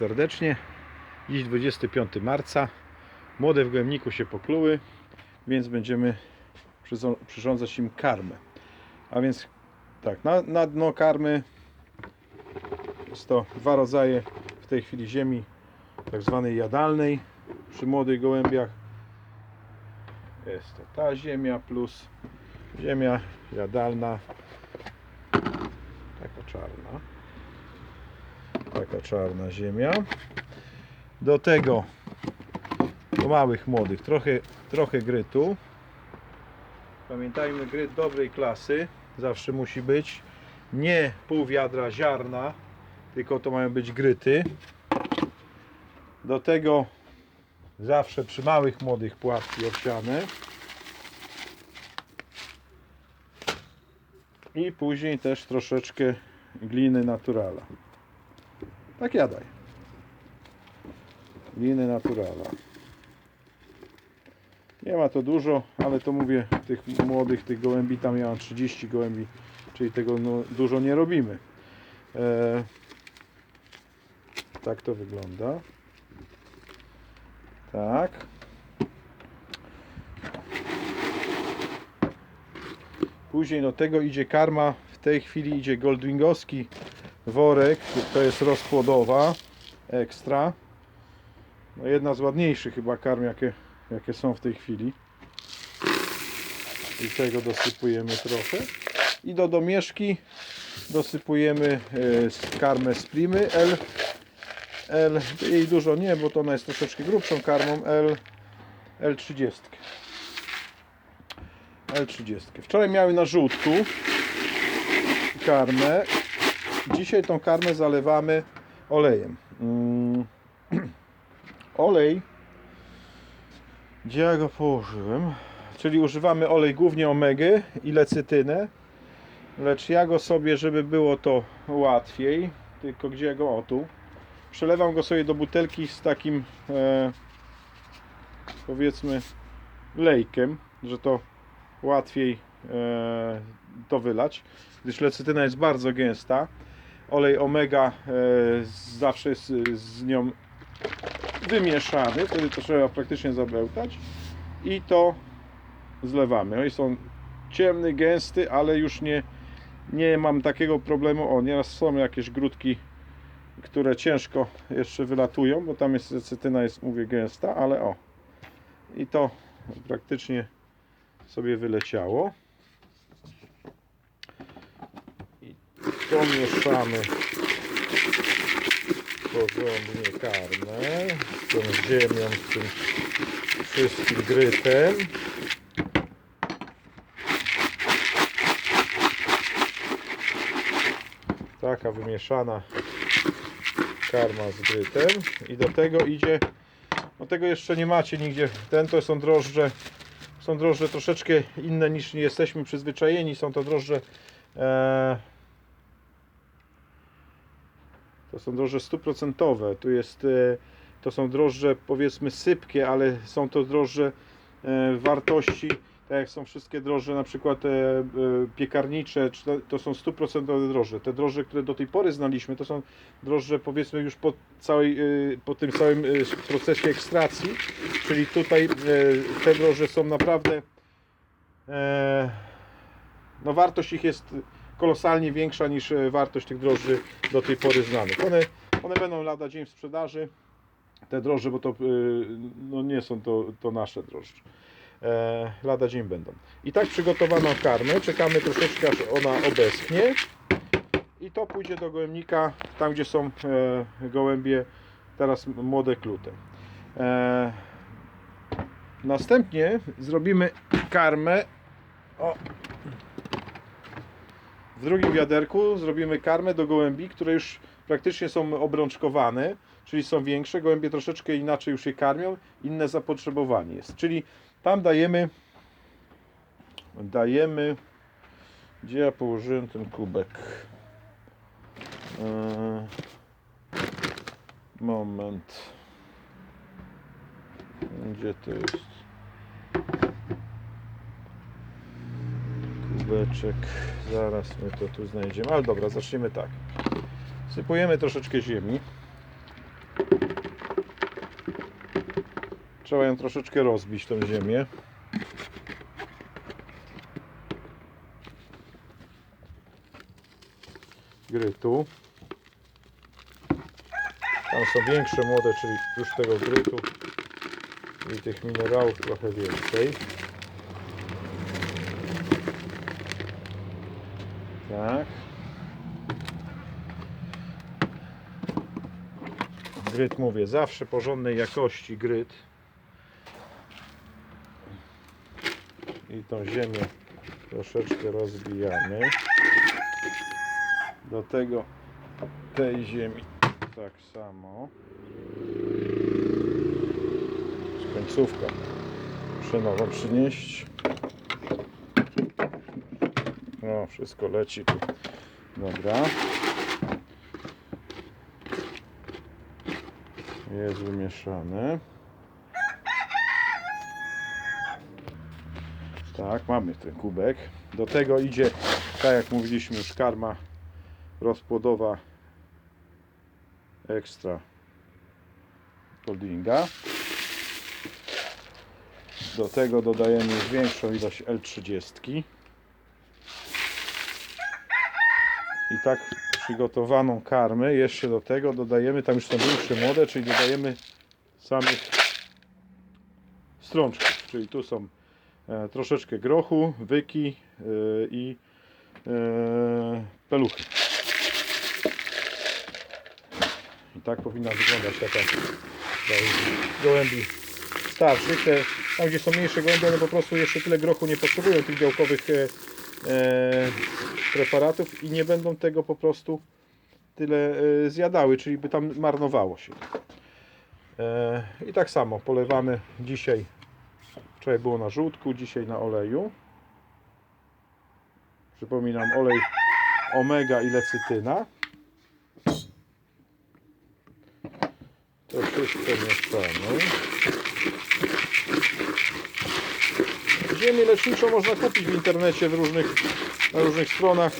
serdecznie. Dziś 25 marca. Młode w gołębniku się pokluły, więc będziemy przyrządzać im karmę. A więc tak, na, na dno karmy jest to dwa rodzaje w tej chwili ziemi tak zwanej jadalnej przy młodych gołębiach. Jest to ta ziemia plus ziemia jadalna taka czarna taka czarna ziemia. Do tego do małych młodych trochę, trochę grytu. Pamiętajmy gryt dobrej klasy zawsze musi być. Nie pół wiadra ziarna tylko to mają być gryty. Do tego zawsze przy małych młodych płatki owsiane. I później też troszeczkę gliny naturala tak jadaj gliny naturala nie ma to dużo, ale to mówię tych młodych, tych gołębi, tam ja mam 30 gołębi, czyli tego no, dużo nie robimy. E, tak to wygląda. Tak. Później do tego idzie karma. W tej chwili idzie goldwingowski worek. To jest rozpłodowa ekstra. No jedna z ładniejszych chyba karm, jakie, jakie są w tej chwili. I tego dosypujemy trochę. I do domieszki dosypujemy e, karmę z primy L. L, jej dużo nie, bo to ona jest troszeczkę grubszą karmą L, L30. L30. Wczoraj miały na żółtku karmę. Dzisiaj tą karmę zalewamy olejem. Mm. Olej, gdzie ja go położyłem? Czyli używamy olej głównie omegę i lecytynę. Lecz ja go sobie, żeby było to łatwiej, tylko gdzie ja go o tu, przelewam go sobie do butelki z takim e, powiedzmy lejkiem, że to łatwiej e, to wylać, gdyż lecytyna jest bardzo gęsta. Olej omega e, zawsze jest z nią wymieszany, wtedy to trzeba praktycznie zabełtać i to zlewamy. No są ciemny, gęsty, ale już nie, nie mam takiego problemu. O, nieraz są jakieś grudki, które ciężko jeszcze wylatują, bo tam jest cetyna jest, mówię, gęsta, ale o. I to praktycznie sobie wyleciało. I to mieszamy porządnie karmę z tą ziemią, z tym wszystkim grytem. Taka wymieszana karma z grytem i do tego idzie, no tego jeszcze nie macie nigdzie, ten to są drożdże, są drożdże troszeczkę inne niż jesteśmy przyzwyczajeni, są to drożdże e, to są drożdże stuprocentowe. Tu jest, e, to są drożdże powiedzmy sypkie, ale są to drożdże e, wartości, tak jak są wszystkie drożdże na przykład e, piekarnicze, to, są stuprocentowe drożdże. Te drożdże, które do tej pory znaliśmy, to są drożdże powiedzmy już po, całej, po tym całym procesie ekstracji, czyli tutaj te drożdże są naprawdę no wartość ich jest kolosalnie większa niż e, wartość tych drożdży do tej pory znanych. One, one będą lada dzień w sprzedaży, te drożdże, bo to e, no nie są to, to nasze drożdże. E, lada dzień będą. I tak przygotowaną karmę, czekamy troszeczkę aż ona obeschnie i to pójdzie do gołębnika, tam gdzie są e, gołębie teraz młode klute. E, następnie zrobimy karmę o, w drugim wiaderku zrobimy karmę do gołębi, które już praktycznie są obrączkowane, czyli są większe. Gołębie troszeczkę inaczej już je karmią, inne zapotrzebowanie jest. Czyli tam dajemy dajemy gdzie ja położyłem ten kubek Eee, moment gdzie to jest kubeczek. Zaraz my to tu znajdziemy. Ale dobra, zacznijmy tak. Sypujemy troszeczkę ziemi. Trzeba ją troszeczkę rozbić, tą ziemię. Grytu. Tam są większe młode, czyli już tego grytu i tych minerałów trochę więcej. Tak. Gryt mówię, zawsze porządnej jakości gryt. I tą ziemię troszeczkę rozbijamy. Do tego tej ziemi tak samo. Końcówka. Muszę nową przynieść. No, wszystko leci tu. Dobra. Jest wymieszane. Tak, mamy ten kubek. Do tego idzie, tak jak mówiliśmy już, karma rozpłodowa ekstra holdinga. Do tego dodajemy większą ilość L30. I tak przygotowaną karmę jeszcze do tego dodajemy, tam już są większe młode, czyli dodajemy samych strączków, czyli tu są e, troszeczkę grochu, wyki e, i e, peluchy. I tak powinna wyglądać taka ta gołębi starszych. Tam gdzie są mniejsze gołębie, one po prostu jeszcze tyle grochu nie potrzebują tych białkowych preparatów i nie będą tego po prostu tyle e, zjadały, czyli by tam marnowało się. E, I tak samo polewamy dzisiaj. Wczoraj było na żółtku, dzisiaj na oleju. Przypominam, olej omega i lecytyna. Wszystko mieszamy. Ziemię leczniczą można kupić w internecie w różnych, na różnych stronach.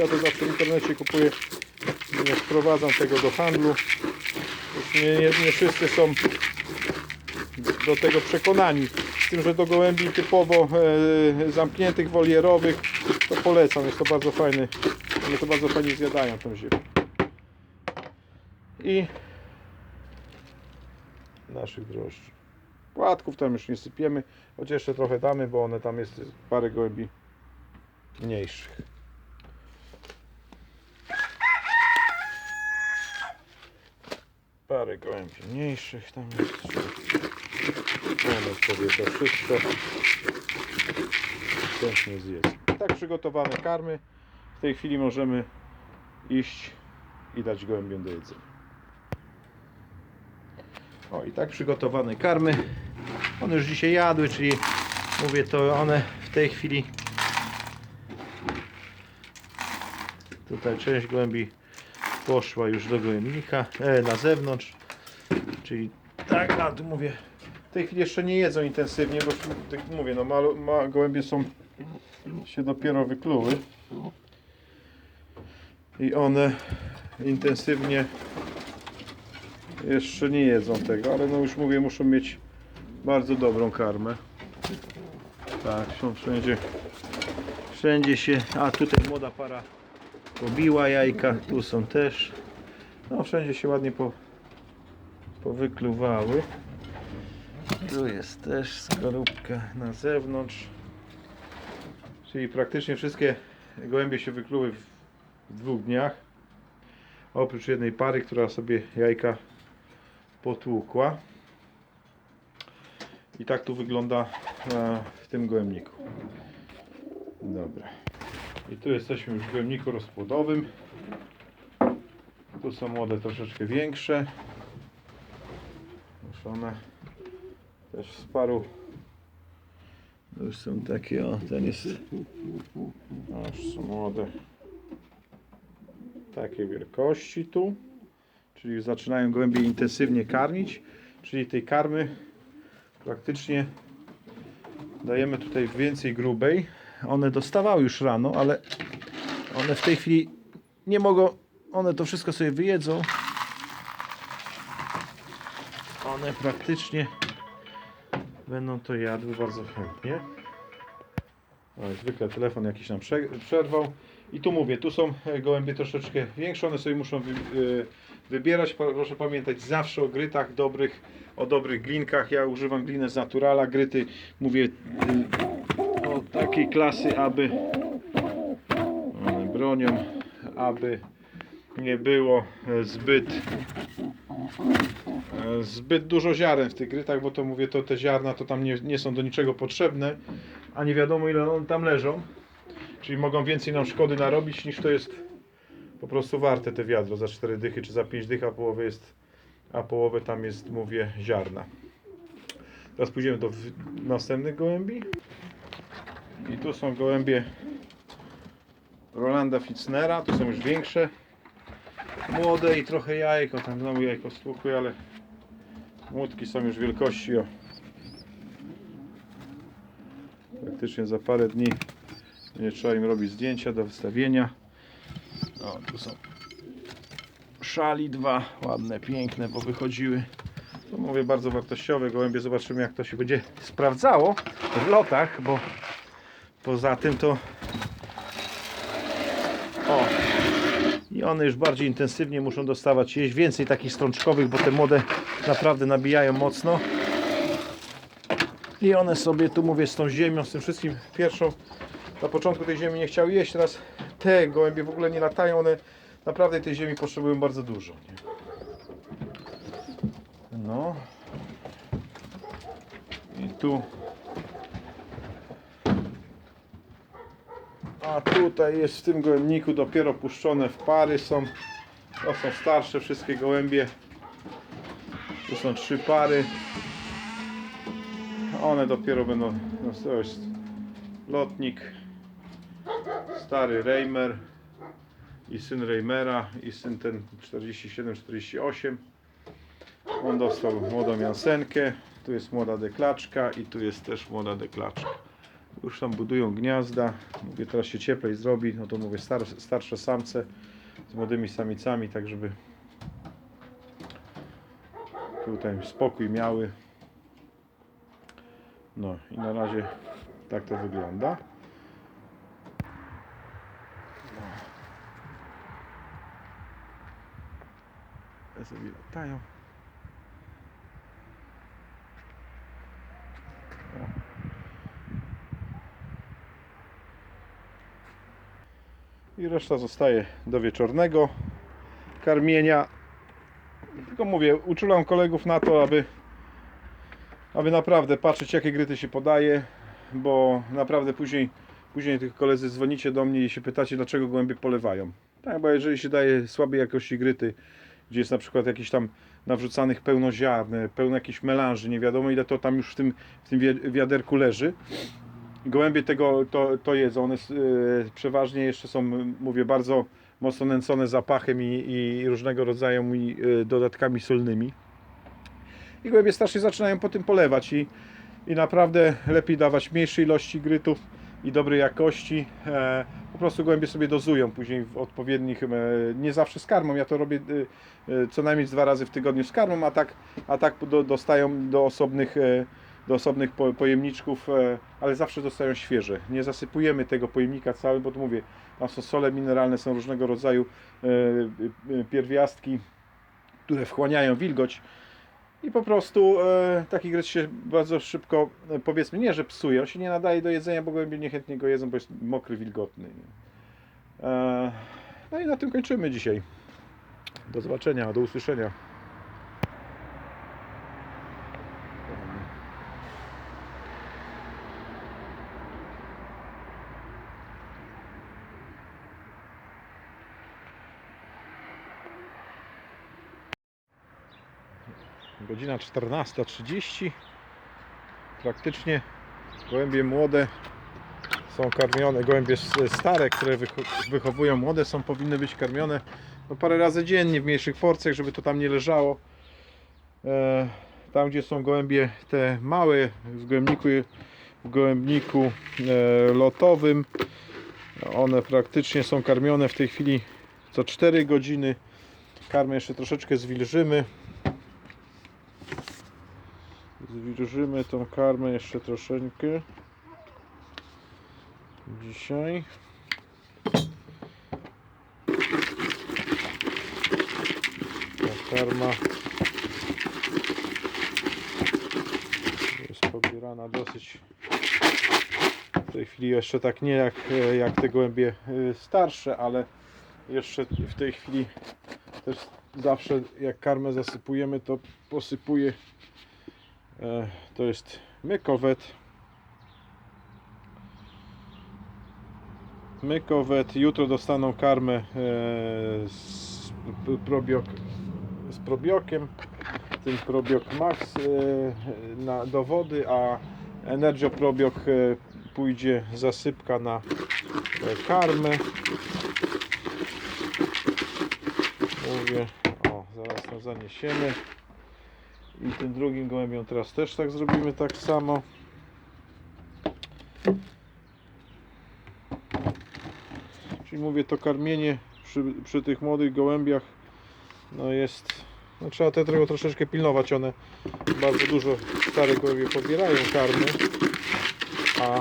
Ja to zawsze w internecie kupuję. Nie sprowadzam tego do handlu. Już nie, nie, nie wszyscy są do tego przekonani. Z tym, że do gołębi typowo e, zamkniętych, wolierowych to polecam. Jest to bardzo fajny. One to bardzo fajnie zjadają tą ziemię. I naszych drożdży. Płatków tam już nie sypiemy, choć jeszcze trochę damy, bo one tam jest parę gołębi mniejszych. Parę gołębi mniejszych tam jest. One sobie to wszystko chętnie zjedzą. Tak przygotowane karmy. W tej chwili możemy iść i dać gołębiom do jedzenia. O i tak przygotowane karmy. One już dzisiaj jadły, czyli mówię to one w tej chwili tutaj część głębi poszła już do gołębnika, e, na zewnątrz. Czyli tak, a tu mówię w tej chwili jeszcze nie jedzą intensywnie, bo tak mówię, no ma, ma, gołębie są się dopiero wykluły i one intensywnie jeszcze nie jedzą tego, ale no już mówię, muszą mieć bardzo dobrą karmę. Tak, są wszędzie, wszędzie się, a tutaj młoda para pobiła jajka, tu są też, no wszędzie się ładnie po, powykluwały. Tu jest też skorupka na zewnątrz, czyli praktycznie wszystkie gołębie się wykluły w, w dwóch dniach. Oprócz jednej pary, która sobie jajka potłukła. I tak tu wygląda e, w tym gołębniku. Dobra. I tu jesteśmy już w gołębniku rozpłodowym. Tu są młode troszeczkę większe. Już one też z paru już są takie, o ten jest o, już są młode takie wielkości tu czyli zaczynają gołębie intensywnie karmić, czyli tej karmy praktycznie dajemy tutaj więcej grubej. One dostawały już rano, ale one w tej chwili nie mogą, one to wszystko sobie wyjedzą. One praktycznie będą to jadły bardzo chętnie. Zwykle telefon jakiś nam prze- przerwał. I tu mówię, tu są e, gołębie troszeczkę większe, one sobie muszą e, wybierać. Proszę pamiętać zawsze o grytach dobrych, o dobrych glinkach. Ja używam gliny z naturala. Gryty mówię y, o takiej klasy, aby bronią, aby nie było e, zbyt e, zbyt dużo ziaren w tych grytach, bo to mówię, to te ziarna to tam nie, nie są do niczego potrzebne, a nie wiadomo ile one tam leżą. Czyli mogą więcej nam szkody narobić niż to jest po prostu warte te wiadro za 4 dychy czy za 5 dych, a połowę jest a połowę tam jest, mówię, ziarna. Teraz pójdziemy do następnych gołębi. I tu są gołębie Rolanda Fitznera, tu są już większe. Młode i trochę jajko, tam znowu jajko stłukły, ale młotki są już wielkości o praktycznie za parę dni nie trzeba im robić zdjęcia do wystawienia. O, tu są szali dwa, ładne, piękne, bo wychodziły. To mówię bardzo wartościowe gołębie. Zobaczymy jak to się będzie sprawdzało w lotach, bo poza tym to o i one już bardziej intensywnie muszą dostawać jeść więcej takich strączkowych, bo te młode naprawdę nabijają mocno. I one sobie tu mówię z tą ziemią, z tym wszystkim pierwszą na początku tej ziemi nie chciały jeść, teraz te gołębie w ogóle nie latają, one naprawdę tej ziemi potrzebują bardzo dużo. Nie? No. I tu. A tutaj jest w tym gołębniku dopiero puszczone w pary są. To są starsze wszystkie gołębie. Tu są trzy pary. One dopiero będą. No to jest lotnik. Stary Reimer i syn Reimera i syn ten 47-48. On dostał młodą Jansenkę. Tu jest młoda deklaczka i tu jest też młoda deklaczka. Już tam budują gniazda. Mówię, teraz się cieplej zrobi. No to mówię, star, starsze samce z młodymi samicami, tak żeby tutaj spokój miały. No i na razie tak to wygląda. Te sobie latają. I reszta zostaje do wieczornego karmienia. Tylko mówię, uczulam kolegów na to, aby, aby naprawdę patrzeć jakie gryty się podaje, bo naprawdę później, później tych koledzy dzwonicie do mnie i się pytacie dlaczego gołębie polewają. Tak, bo jeżeli się daje słabej jakości gryty, gdzie jest na przykład jakiś tam nawrzucanych pełno ziarn, pełno jakichś melanży, nie wiadomo ile to tam już w tym, w tym wi- wiaderku leży. Gołębie tego to, to jedzą, one s- y, przeważnie jeszcze są, mówię, bardzo mocno nęcone zapachem i, i różnego rodzaju y, dodatkami solnymi. I gołębie strasznie zaczynają po tym polewać i, i naprawdę lepiej dawać mniejsze ilości grytów i dobrej jakości. E, po prostu gołębie sobie dozują później w odpowiednich, e, nie zawsze z karmą, ja to robię e, e, co najmniej dwa razy w tygodniu z karmą, a tak, a tak do, dostają do osobnych, e, do osobnych po, pojemniczków, e, ale zawsze dostają świeże. Nie zasypujemy tego pojemnika cały, bo tu mówię, tam są sole mineralne, są różnego rodzaju e, pierwiastki, które wchłaniają wilgoć. I po prostu e, taki gryz się bardzo szybko, e, powiedzmy, nie że psuje, on się nie nadaje do jedzenia, bo gołębie niechętnie go jedzą, bo jest mokry, wilgotny. E, no i na tym kończymy dzisiaj. Do zobaczenia, do usłyszenia. Godzina 14.30. Praktycznie gołębie młode są karmione. Gołębie stare, które wycho- wychowują młode, są powinny być karmione no, parę razy dziennie w mniejszych porcjach, żeby to tam nie leżało. E, tam, gdzie są gołębie te małe, w gołębniku, w gołębniku e, lotowym, one praktycznie są karmione w tej chwili co 4 godziny. Karmę jeszcze troszeczkę zwilżymy. Zwilżymy tą karmę jeszcze troszeczkę. Dzisiaj. Ta karma jest pobierana dosyć w tej chwili jeszcze tak nie jak, jak te gołębie e, starsze, ale jeszcze w tej chwili też zawsze jak karmę zasypujemy to posypuję e, to jest mykowet mykowet jutro dostaną karmę e, z, probiok, z probiokiem. Ten probiok max e, na, do wody a Energio probiok e, pójdzie zasypka na e, karmę. Mówię, o zaraz to zaniesiemy i tym drugim gołębiom teraz też tak zrobimy tak samo. Czyli mówię to karmienie przy, przy tych młodych gołębiach no jest no trzeba te tego troszeczkę pilnować. One bardzo dużo stare gołębie pobierają karmy. A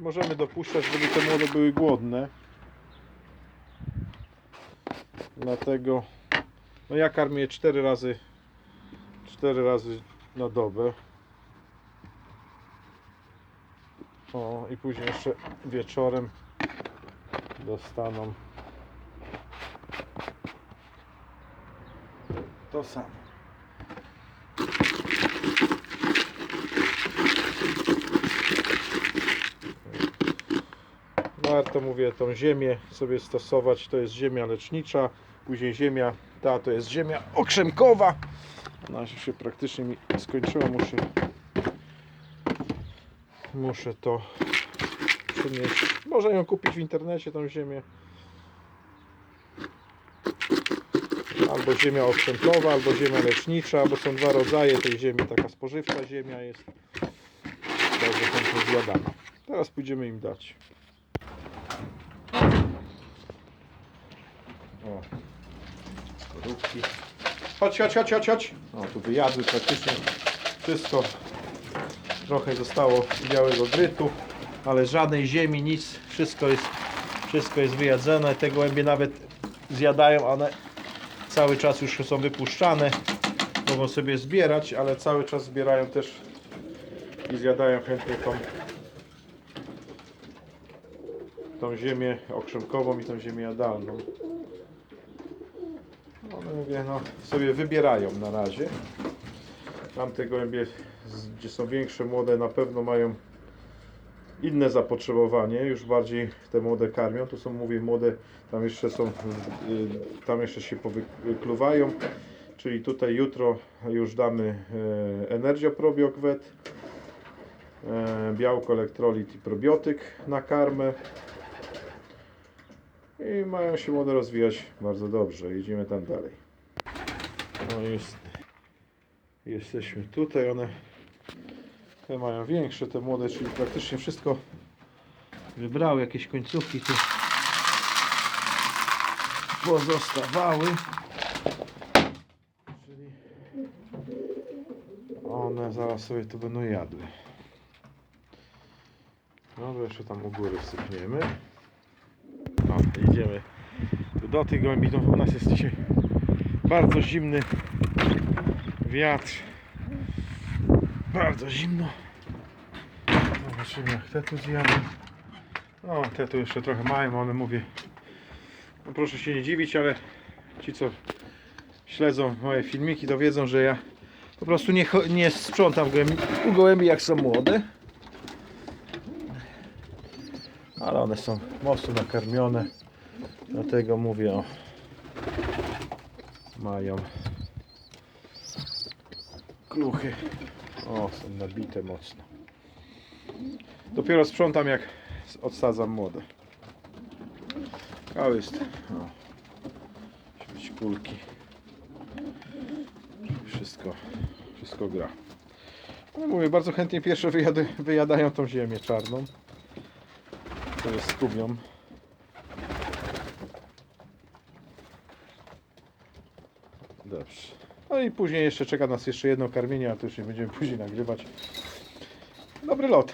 możemy dopuszczać żeby te młode były głodne. Dlatego no ja karmię je 4 razy 4 razy na dobę. O i później jeszcze wieczorem dostaną to samo. Warto mówię tą ziemię sobie stosować. To jest ziemia lecznicza, później ziemia ta to jest ziemia okrzemkowa. Ona się praktycznie mi skończyła. Muszę muszę to przynieść. Można ją kupić w internecie tą ziemię. Albo ziemia okrzemkowa, albo ziemia lecznicza, bo są dwa rodzaje tej ziemi. Taka spożywcza ziemia jest. Bardzo chętnie zjadana. Teraz pójdziemy im dać. O, skorupki. Chodź, chodź, chodź, chodź, chodź. O, tu wyjadły praktycznie wszystko. Trochę zostało białego grytu, ale żadnej ziemi, nic. Wszystko jest, wszystko jest wyjadzone. Te gołębie nawet zjadają, one cały czas już są wypuszczane. Mogą sobie zbierać, ale cały czas zbierają też i zjadają chętnie tą tą ziemię okrzemkową i tą ziemię jadalną. One mówię, no, sobie wybierają na razie. Tamte gołębie, gdzie są większe, młode, na pewno mają inne zapotrzebowanie, już bardziej te młode karmią. Tu są, mówię, młode, tam jeszcze są, y, tam jeszcze się powykluwają. Czyli tutaj jutro już damy e, Energioprobiok Wet, e, białko, elektrolit i probiotyk na karmę. I mają się młode rozwijać bardzo dobrze. Idziemy tam dalej. No jest, jesteśmy tutaj. One te mają większe, te młode, czyli praktycznie wszystko wybrały. Jakieś końcówki tu pozostawały. Czyli one zaraz sobie tu będą jadły. No jeszcze tam u góry wsypniemy. Idziemy tu do tych gołębi. No, u nas jest dzisiaj bardzo zimny wiatr. Bardzo zimno. Zobaczymy jak te tu zjadą. No, te tu jeszcze trochę mają, one mówię. No, proszę się nie dziwić, ale ci co śledzą moje filmiki, to wiedzą, że ja po prostu nie, nie sprzątam gołębi, u gołębi jak są młode. Ale one są mocno nakarmione. Dlatego mówię o mają kluchy. O, są nabite mocno. Dopiero sprzątam jak odsadzam młode. Kawał jest. O. Musi być kulki. Wszystko, wszystko gra. No mówię, bardzo chętnie pierwsze wyjadają tą ziemię czarną. To jest skubią. Dobrze. No i później jeszcze czeka nas jeszcze jedno karmienie, a to już nie będziemy później nagrywać. Dobry lot.